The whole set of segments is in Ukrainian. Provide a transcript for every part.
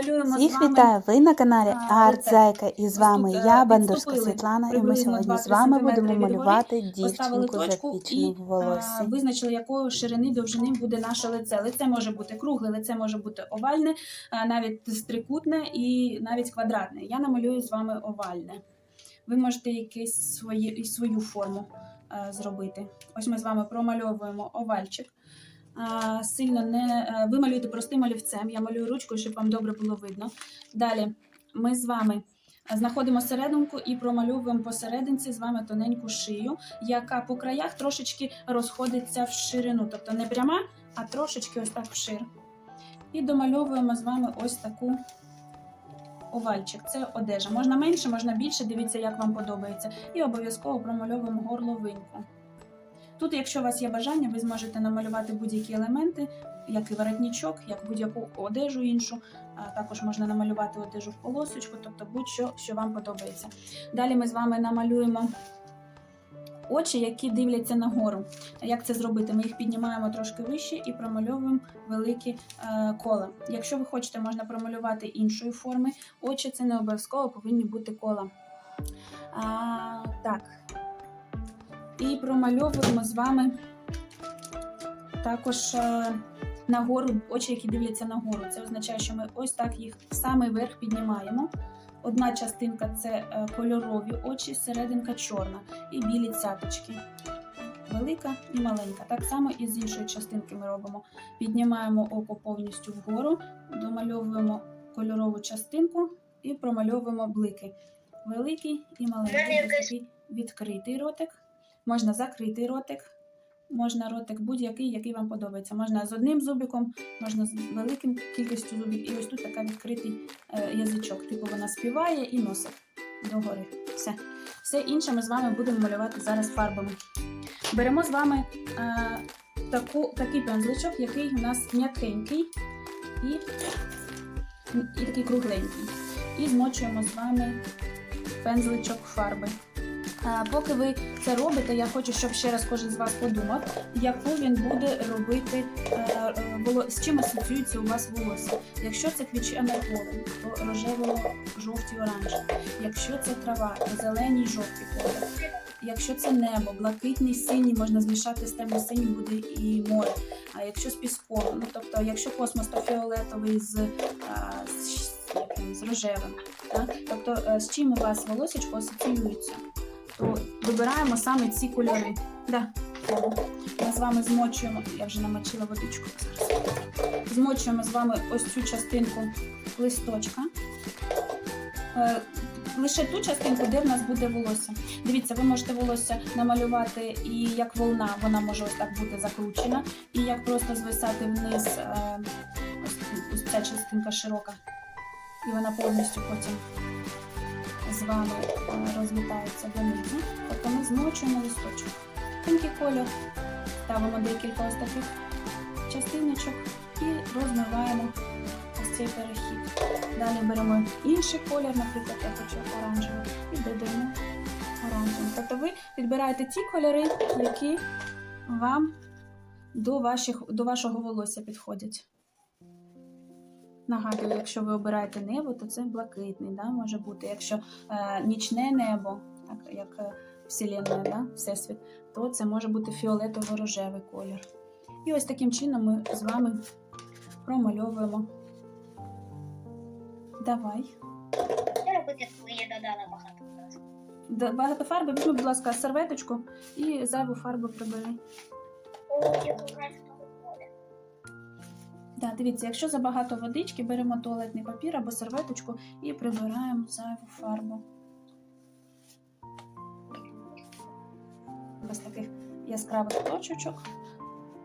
Всіх вітаю! Ви на каналі а, Арт рецепт. Зайка і з вами тут, я, е, Бандурська Світлана, і ми сьогодні з вами будемо малювати дівчинку точку запічену і в волосі. визначили, якої ширини довжини буде наше лице. Лице може бути кругле, лице може бути овальне, навіть стрикутне і навіть квадратне. Я намалюю з вами овальне. Ви можете якесь своє, свою форму а, зробити. Ось ми з вами промальовуємо овальчик. А, Сильно не е, ви малюєте простим олівцем. Я малюю ручкою, щоб вам добре було видно. Далі ми з вами знаходимо серединку і промальовуємо посерединці з вами тоненьку шию, яка по краях трошечки розходиться в ширину, тобто не пряма, а трошечки ось так вшир. І домальовуємо з вами ось таку овальчик. Це одежа. Можна менше, можна більше, дивіться, як вам подобається. І обов'язково промальовуємо горловинку. Тут, якщо у вас є бажання, ви зможете намалювати будь-які елементи, як і воротничок, як будь-яку одежу іншу. Також можна намалювати одежу в полосочку, тобто будь-що, що вам подобається. Далі ми з вами намалюємо очі, які дивляться нагору. Як це зробити? Ми їх піднімаємо трошки вище і промальовуємо великі е, кола. Якщо ви хочете, можна промалювати іншої форми. Очі це не обов'язково повинні бути кола. А, так. І промальовуємо з вами також е, нагору, очі, які дивляться нагору. Це означає, що ми ось так їх в самий верх піднімаємо. Одна частинка це е, кольорові очі, серединка чорна і білі цяточки. Велика і маленька. Так само і з іншої частинки ми робимо. Піднімаємо око повністю вгору, домальовуємо кольорову частинку і промальовуємо блики. Великий і маленький. Такий відкритий ротик. Можна закритий ротик. Можна ротик будь-який, який вам подобається. Можна з одним зубиком, можна з великим кількістю зубів. І ось тут така відкритий е, язичок. Типу вона співає і носик догори. Все. Все інше ми з вами будемо малювати зараз фарбами. Беремо з вами е, таку, такий пензличок, який у нас м'якенький і, і такий кругленький. І змочуємо з вами пензличок фарби. Поки ви це робите, я хочу, щоб ще раз кожен з вас подумав, яку він буде робити е, е, з чим асоціюється у вас волосся. Якщо це квічене поле, то рожево-жовтий оранжевий. Якщо це трава, то зеленій жовтий колір. Якщо це небо, блакитний, синій, можна змішати з темно-синім, буде і море. А якщо з піском, ну тобто, якщо космос, то фіолетовий з, а, з, з рожевим. Так? Тобто, е, з чим у вас волосечко асоціюється, то вибираємо саме ці кольори. Да. Ми з вами змочуємо, я вже намочила водичку. зараз. Змочуємо з вами ось цю частинку листочка. Е, Лише ту частинку, де в нас буде волосся. Дивіться, ви можете волосся намалювати і як волна, вона може ось так бути закручена, і як просто звисати вниз, е, ось, ось ця частинка широка, і вона повністю потім з вами е, розлітається донизу. Тобто ми змочуємо листочок. Тонкий колір, ставимо декілька ось таких частиночок і розмиваємо ось цей перехід. Далі беремо інший колір, наприклад, я хочу оранжевий, і додаємо оранжевий. Тобто ви підбираєте ті кольори, які вам до, ваших, до вашого волосся підходять. Нагадую, якщо ви обираєте небо, то це блакитний, да, може бути. Якщо е, нічне небо, так як е, Вселенна, да, Всесвіт, то це може бути фіолетово-рожевий колір. І ось таким чином ми з вами промальовуємо. Давай. Що робити, коли я додала багато? Д- Багато фарби, візьми, будь ласка, серветочку і зайву фарбу прибери. О, я. Да, дивіться, якщо забагато водички, беремо туалетний папір або серветочку і прибираємо зайву фарбу. Без таких яскравих точечок.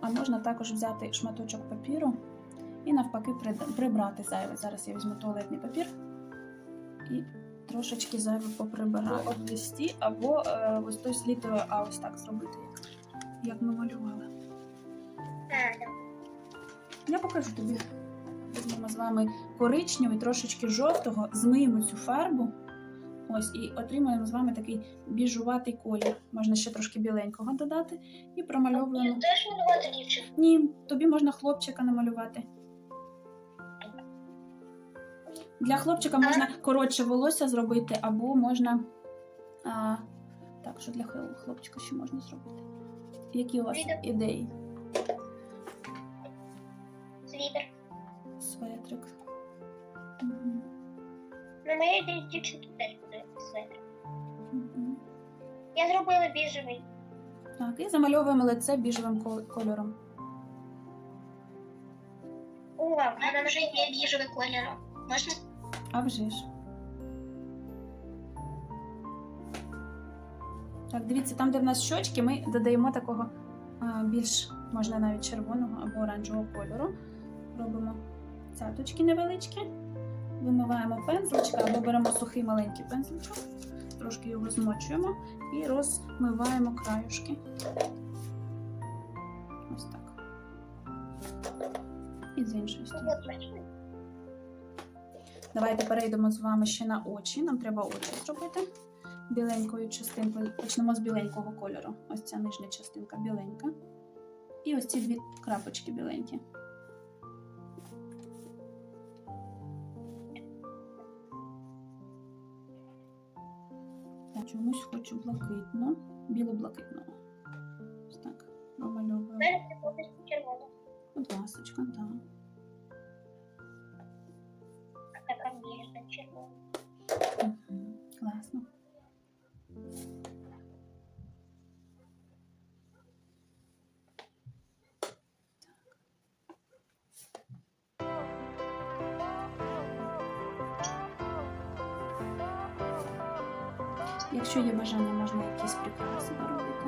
А можна також взяти шматочок папіру і навпаки прибрати зайве. Зараз я візьму туалетний папір і трошечки зайве поприбираю листі, або е, ось той з літерою А ось так зробити, як, як ми малювали. Да. Я покажу тобі. Візьмемо з вами коричневий, трошечки жовтого, змиємо цю фарбу. Ось, і отримаємо з вами такий біжуватий колір. Можна ще трошки біленького додати і промальовуємо. теж малювати дівчинку. Ні, тобі можна хлопчика намалювати. Для хлопчика можна коротше волосся зробити, або можна. А, так, що для хлопчика ще можна зробити? Які у вас ідеї? На дівчинки теж. Мгм. Я зробила біжевий. Так, і замальовуємо лице біжевим кол- кольором. О, в мене вже є біжевий колір. Можна? А вже ж. Так, дивіться, там, де в нас щочки, ми додаємо такого а, більш, можна навіть червоного або оранжевого кольору. Робимо цяточки невеличкі, вимиваємо пензличка або беремо сухий маленький пензличок, трошки його змочуємо і розмиваємо краюшки. Ось так. І з іншої сторони. Давайте перейдемо з вами ще на очі. Нам треба очі зробити біленькою частинкою. Почнемо з біленького кольору. Ось ця нижня частинка біленька. І ось ці дві крапочки біленькі. Я чомусь хочу блакитно, біло-блакитного. Ось так, червоно. Будь ласочка, так. Якщо є бажання, можна якісь прикраси наробити.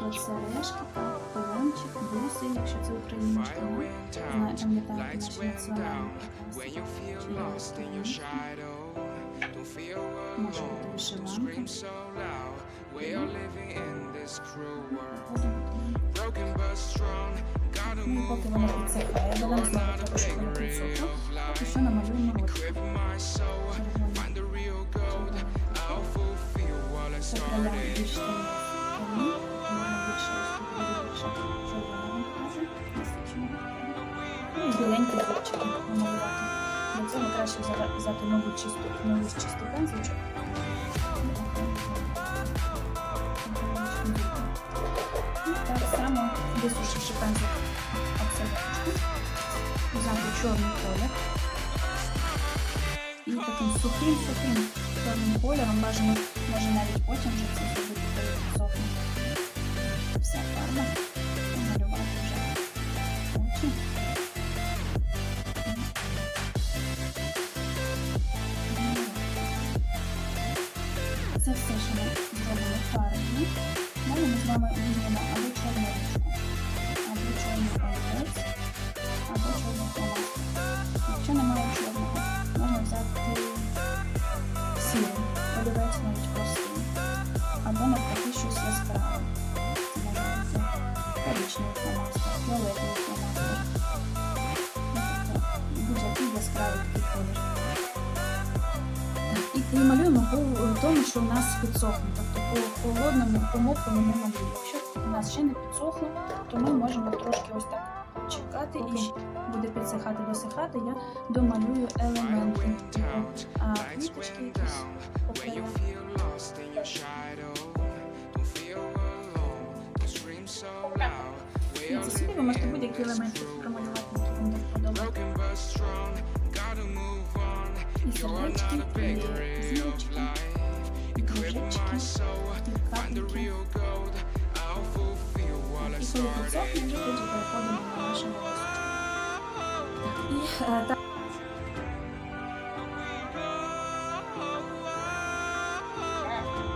Тут сережки, так, полончик, буси, якщо це українська. Пам'ятаєте наші національні прикраси. Може бути вишиванка. Ну, поки воно підсихає, додам знову воно підсохло. Поки що намалюємо рот. І біленькі зубчики намалювати. Для цього краще взяти- взяти нову чисту, нову чистий пензличок. І так само висушивши пензлик обсервачку, взяти чорний колір. І таким сухим, сухим чорним кольором бажано, може навіть потім вже це зробити, коли. Вся фарба. Малювати вже очі. Це все, що ми зробили фарбою. Далі ми з вами візьмемо коричневий фломастер, фіолетовий фломастер. Ну, тобто будь-який яскравий такий колір. І малюємо по тому, що у нас підсохне. Тобто по холодному, по мокрому не малюємо. Якщо у нас ще не підсохло, то ми можемо трошки ось так чекати і буде підсихати, досихати. Я домалюю елементи. Можете будь-які елементи промалювати, які вам до вподоби. І сердечки, і зірочки, і кружечки, і капельки. І коли підсохне, вже тоді переходимо на наше волосся. І е, так.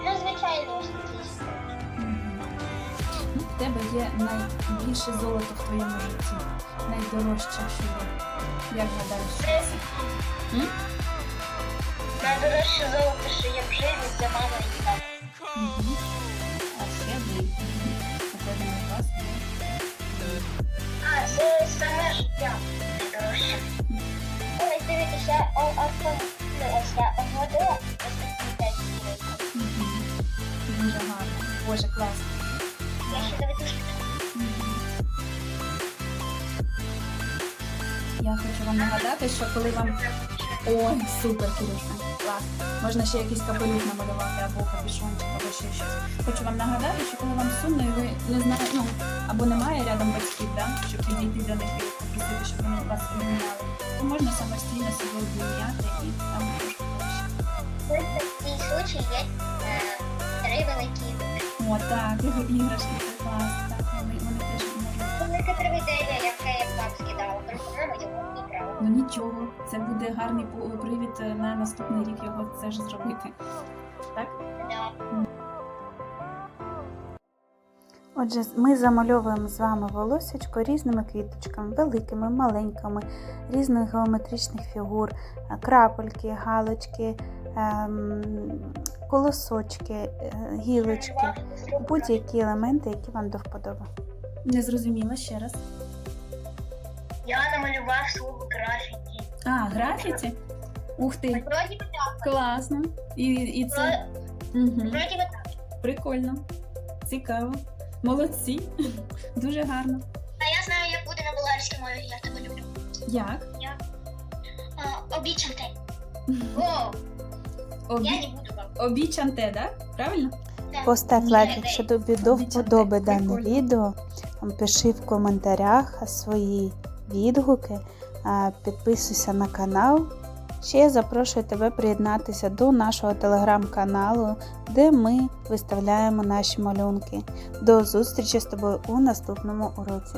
Ну, звичайно, тебе є найбільше золото в твоєму житті, найдорожче, що є. Як гадаєш. М? Найдорожче золото, що є в житті, це мама і тато. Мгм. А ще ви. У. А, це саме життя найдорожче. Ой, дивіться, он Артем, ось я обводила, ось так сидять Мгм. Дуже гарно. Боже, класно. Я хочу вам нагадати, що коли вам Ой, супер, Кирюшка, клас. Можна ще якийсь капелюх намалювати, або капюшончик, або ще щось. Хочу вам нагадати, що коли вам сумно і ви не знаєте, ну, або немає рядом батьків, да, щоб підійти до них і попросити, щоб вони вас обміняли, то можна самостійно себе обміняти і там трошки краще. Ось такий случай є е, три великі. О, так, його іграшки, це клас, так, вони, вони теж можуть. Велике привидення, яке я вам скидала, по-моєму, його не брала. Ну нічого, це буде гарний привід е, на наступний рік його це ж зробити. Так? Да. Отже, ми замальовуємо з вами волосечко різними квіточками, великими, маленькими, різних геометричних фігур, е, крапельки, галочки, колосочки, е, гілочки, будь-які елементи, які вам до вподоби. Не зрозуміла ще раз. Я намалював слово графіті. А, графіті? Ух ти, Вроді би так. класно. І, і це угу. Вроді би так. прикольно, цікаво. Молодці, дуже гарно. А я знаю, як буде на болгарській мові, я тебе люблю. Як? А, обічанте. О, я не буду вам. Обічанте, да? Правильно? Постав лайк, якщо тобі до вподоби дане відео. Пиши в коментарях свої відгуки, підписуйся на канал. Ще я запрошую тебе приєднатися до нашого телеграм-каналу, де ми виставляємо наші малюнки. До зустрічі з тобою у наступному уроці.